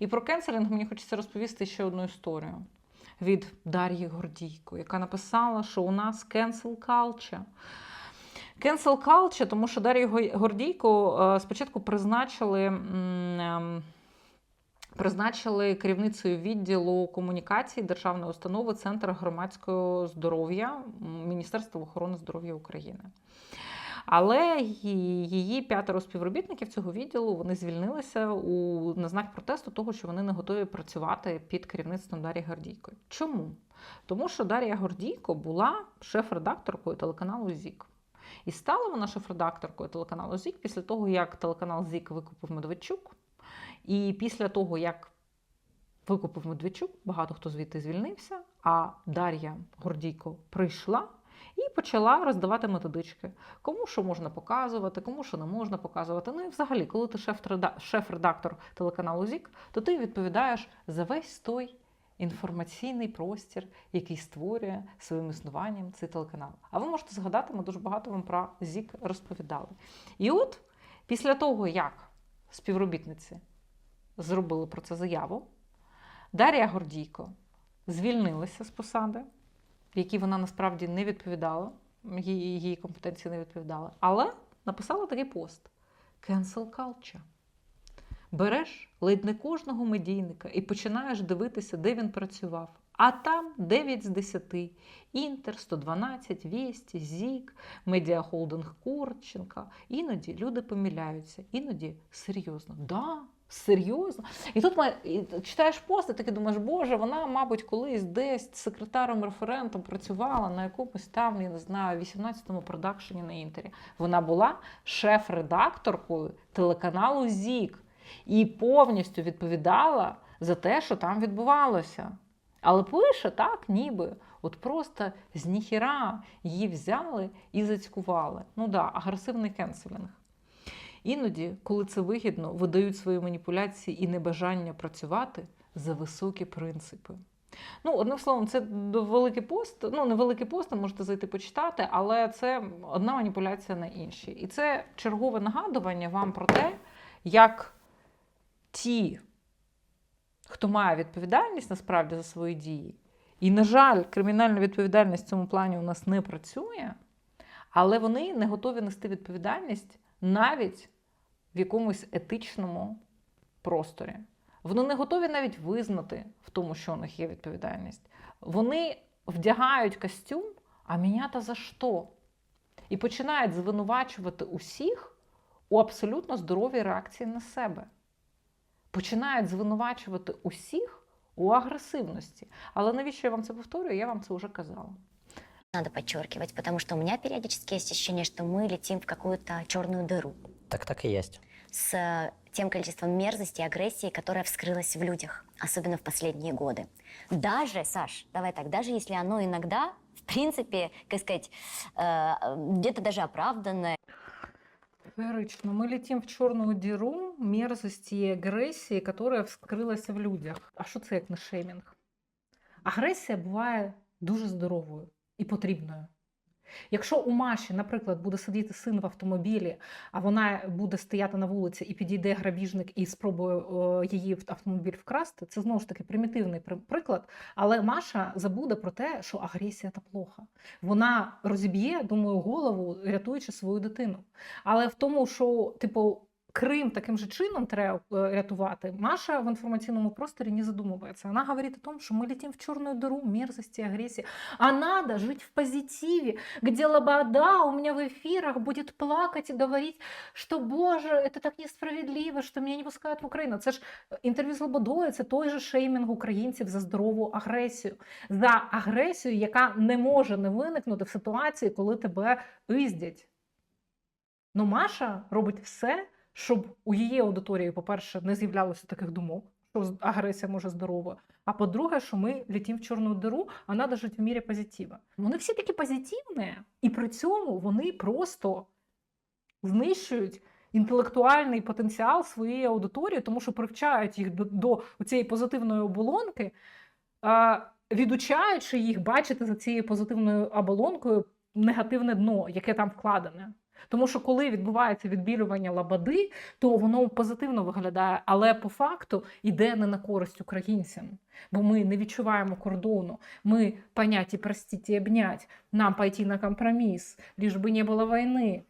І про кенселінг мені хочеться розповісти ще одну історію від Дар'ї Гордійко, яка написала, що у нас cancel culture. Cancel culture, тому що Дар'ю Гордійко е, спочатку призначили. ем, Призначили керівницею відділу комунікації державної установи Центр громадського здоров'я Міністерства охорони здоров'я України. Але її п'ятеро співробітників цього відділу вони звільнилися у на знак протесту того, що вони не готові працювати під керівництвом Дар'ї Гордійко. Чому? Тому що Дар'я Гордійко була шеф-редакторкою телеканалу ЗІК. І стала вона шеф-редакторкою телеканалу ЗІК після того, як телеканал ЗІК викупив Медведчук. І після того, як викупив Медведчук, багато хто звідти звільнився, а Дар'я Гордійко прийшла і почала роздавати методички. Кому що можна показувати, кому що не можна показувати. Ну і взагалі, коли ти шеф-реда- шеф-редактор телеканалу ЗІК, то ти відповідаєш за весь той інформаційний простір, який створює своїм існуванням цей телеканал. А ви можете згадати, ми дуже багато вам про ЗІК розповідали. І от після того, як співробітниці зробили про це заяву, Дар'я Гордійко звільнилася з посади, в якій вона насправді не відповідала, її, її компетенції не відповідала. але написала такий пост: Cancel culture. Береш ледь не кожного медійника і починаєш дивитися, де він працював. А там 9 з 10. Інтер, 112, Вєсті, ЗІК, медіахолдинг Курченка. Іноді люди помиляються, іноді серйозно. Да, серйозно. І тут ми читаєш пост, і таки думаєш, боже, вона, мабуть, колись десь секретаром-референтом працювала на якомусь там, я не знаю, 18-му продакшені на інтері. Вона була шеф-редакторкою телеканалу ЗІК і повністю відповідала за те, що там відбувалося. Але пише так, ніби. От просто з ніхіра її взяли і зацькували. Ну да, агресивний кенселінг. Іноді, коли це вигідно, видають свої маніпуляції і небажання працювати за високі принципи. Ну, одним словом, це великий пост. Ну, не великий пост, можете зайти почитати, але це одна маніпуляція на іншій. І це чергове нагадування вам про те, як ті, хто має відповідальність насправді за свої дії, і, на жаль, кримінальна відповідальність в цьому плані у нас не працює, але вони не готові нести відповідальність навіть в якомусь етичному просторі. Вони не готові навіть визнати в тому, що у них є відповідальність. Вони вдягають костюм, а мінята за що? І починають звинувачувати усіх у абсолютно здоровій реакції на себе Починають звинувачувати усіх у агресивності. Але навіщо я вам це повторюю? Я вам це вже казала. Надо подчеркивать, потому что у меня периодически есть ощущение, что мы летим в какую-то черную дыру Так так и есть. с э, тем количеством мерзости и агрессии, которая вскрылась в людях, особенно в последние годы. Даже, Саш, давай так, даже если оно иногда, в принципе, как сказать, э, где-то даже оправданное, Феерично. Ми летим в чорну діру мерзості і агресії, яка вскрилася в людях. А що це як не шеймінг? Агресія буває дуже здоровою і потрібною. Якщо у Маші, наприклад, буде сидіти син в автомобілі, а вона буде стояти на вулиці і підійде грабіжник і спробує її в- автомобіль вкрасти, це знову ж таки примітивний приклад. Але Маша забуде про те, що агресія та плохо. Вона розіб'є, думаю, голову, рятуючи свою дитину. Але в тому, що типу. Крим таким же чином треба е, рятувати. Маша в інформаційному просторі не задумывается. Вона говорить о том, що ми летим в чорну дыру мерзости, агрессии. А надо жить в позитиве, где Лобода у меня в эфирах будет плакать и говорить, что, боже, это так несправедливо, що мене не пускають в Україну. Це ж інтерв'ю з Лободою, це той же шеймінг українців за здорову агресію. За агресію, яка не може не виникнути в ситуації, коли тебе пиздять. Ну, Маша робить все, щоб у її аудиторії, по-перше, не з'являлося таких думок, що агресія може здорова. А по-друге, що ми летим в чорну диру, а треба жити в мірі позитива. Вони всі такі позитивні, і при цьому вони просто знищують інтелектуальний потенціал своєї аудиторії, тому що привчають їх до, до цієї позитивної оболонки, відучаючи їх бачити за цією позитивною оболонкою негативне дно, яке там вкладене. Тому що коли відбувається відбілювання лабади, то воно позитивно виглядає, але по факту йде не на користь українцям, бо ми не відчуваємо кордону. Ми поняті простіть і обнять, нам пойти на компроміс, ліж би не було війни.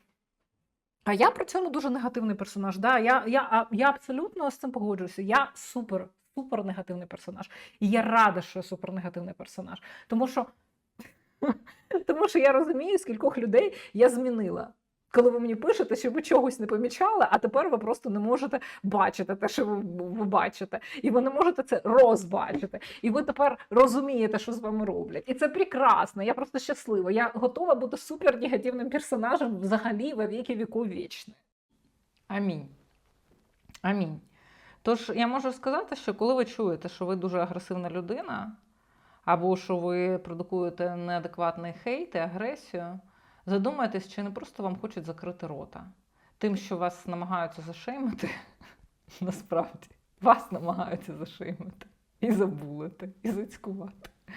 А я при цьому дуже негативний персонаж. Да, я, я, я абсолютно з цим погоджуюся. Я супер, супер негативний персонаж. І я рада, що я супер негативний персонаж. Тому що, тому що я розумію, скількох людей я змінила. Коли ви мені пишете, що ви чогось не помічали, а тепер ви просто не можете бачити те, що ви, ви бачите, і ви не можете це розбачити. І ви тепер розумієте, що з вами роблять. І це прекрасно. Я просто щаслива. Я готова бути супер негативним персонажем взагалі во віки віку вічне. Амінь. Амінь. Тож я можу сказати, що коли ви чуєте, що ви дуже агресивна людина, або що ви продукуєте неадекватний хейт і агресію, задумайтесь, чи не просто вам хочуть закрити рота. Тим, що вас намагаються зашеймити, насправді вас намагаються зашеймити і забулити, і зацькувати.